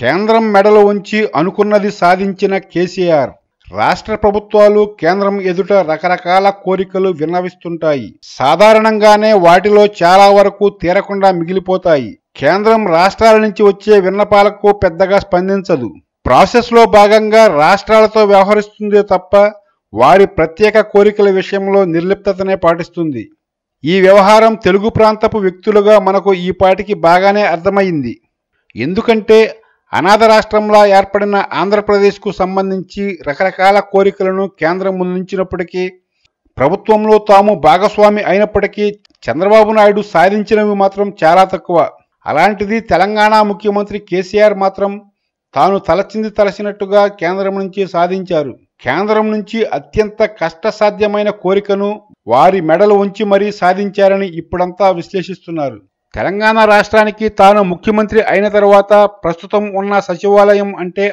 కేంద్రం మెడలు ఉంచి అనుకున్నది సాధించిన కేసీఆర్. రాష్ట్ర ప్రభుత్వాలు కేంద్రం ఎదుట రకరకాల కోరికలు విన్నవిస్తుంటాయి. సాధారణంగానే వాటిలో చాలా వరకు తీరకుండా మిగిలిపోతాయి. కేంద్రం రాష్ట్రాల నుంచి వచ్చే విన్నపాలకు పెద్దగా స్పందించదు. ప్రాసెస్లో భాగంగా రాష్ట్రాలతో వ్యవహరిస్తుందే తప్ప వారి ప్రత్యేక కోరికల విషయంలో నిర్లిప్తతనే పాటిస్తుంది. ఈ వ్యవహారం తెలుగు ప్రాంతపు వ్యక్తులుగా మనకు ఈ పాటికి బాగానే అర్థమైంది. ఎందుకంటే అనాథ రాష్ట్రంలా ఏర్పడిన ఆంధ్రప్రదేశ్కు సంబంధించి రకరకాల కోరికలను కేంద్రం ముందుంచినప్పటికీ ప్రభుత్వంలో తాము భాగస్వామి అయినప్పటికీ చంద్రబాబు నాయుడు సాధించినవి మాత్రం చాలా తక్కువ. అలాంటిది తెలంగాణ ముఖ్యమంత్రి కేసీఆర్ మాత్రం తాను తలచింది తలచినట్టుగా కేంద్రం నుంచి సాధించారు. కేంద్రం నుంచి అత్యంత కష్టసాధ్యమైన కోరికను వారి మెడలు ఉంచి మరీ సాధించారని ఇప్పుడంతా విశ్లేషిస్తున్నారు. తెలంగాణ రాష్ట్రానికి తాను ముఖ్యమంత్రి అయిన తర్వాత ప్రస్తుతం ఉన్న సచివాలయం అంటే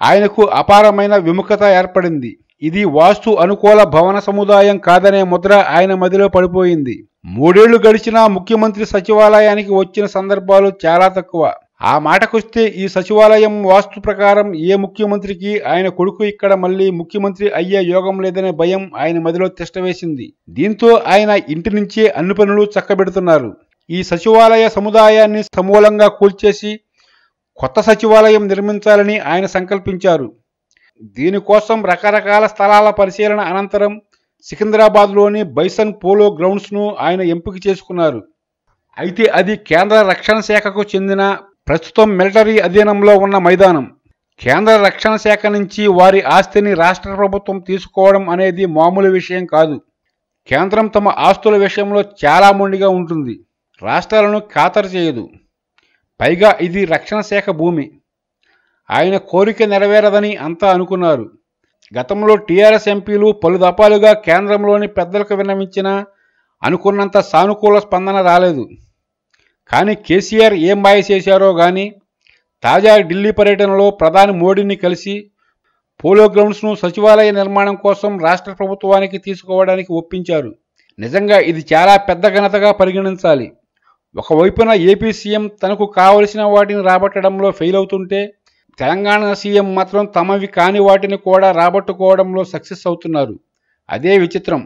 ఆయనకు అపారమైన విముఖత ఏర్పడింది. ఇది వాస్తు అనుకూల భవన సముదాయం కాదనే ముద్ర ఆయన మదిలో పడిపోయింది. మూడేళ్ళు గడిచినా ముఖ్యమంత్రి సచివాలయానికి వచ్చిన సందర్భాలు చాలా తక్కువ. ఆ మాటకొస్తే ఈ సచివాలయం వాస్తు ప్రకారం ఏ ముఖ్యమంత్రికి ఆయన కొడుకు ఇక్కడ మళ్ళీ ముఖ్యమంత్రి అయ్యే యోగం లేదనే భయం ఆయన మదిలో తిష్టవేసింది దీంతో ఆయన ఇంటి నుంచే అన్ని పనులు చక్కబెడుతున్నారు. ఈ సచివాలయ సముదాయాన్ని సమూలంగా కూల్చేసి కొత్త సచివాలయం నిర్మించాలని ఆయన సంకల్పించారు. దీనికోసం రకరకాల స్థలాల పరిశీలన అనంతరం సికింద్రాబాద్లోని బైసన్ పోలో గ్రౌండ్స్ను ఆయన ఎంపిక చేసుకున్నారు. అయితే అది కేంద్ర రక్షణ శాఖకు చెందిన ప్రస్తుతం మిలిటరీ అధీనంలో ఉన్న మైదానం. కేంద్ర రక్షణ శాఖ నుంచి వారి ఆస్తిని రాష్ట్ర ప్రభుత్వం తీసుకోవడం అనేది మామూలు విషయం కాదు. కేంద్రం తమ ఆస్తుల విషయంలో చాలా మొండిగా ఉంటుంది. రాష్ట్రాలను ఖాతరు చేయదు. పైగా ఇది రక్షణ శాఖ భూమి. ఆయన కోరిక నెరవేరదని అంతా అనుకున్నారు. గతంలో టీఆర్ఎస్ ఎంపీలు పలు దఫాలుగా కేంద్రంలోని పెద్దలకు విన్నవించినా అనుకున్నంత సానుకూల స్పందన రాలేదు. కానీ కేసీఆర్ ఏం మాయ చేశారో గాని తాజా ఢిల్లీ పర్యటనలో ప్రధాని మోడీని కలిసి పోలో గ్రౌండ్స్ను సచివాలయ నిర్మాణం కోసం రాష్ట్ర ప్రభుత్వానికి తీసుకోవడానికి ఒప్పించారు. నిజంగా ఇది చాలా పెద్ద ఘనతగా పరిగణించాలి. ఒకవైపున ఏపీ సీఎం తనకు కావలసిన వాటిని రాబట్టడంలో ఫెయిల్ అవుతుంటే తెలంగాణ సీఎం మాత్రం తమవి కాని వాటిని కూడా రాబట్టుకోవడంలో సక్సెస్ అవుతున్నారు. అదే విచిత్రం.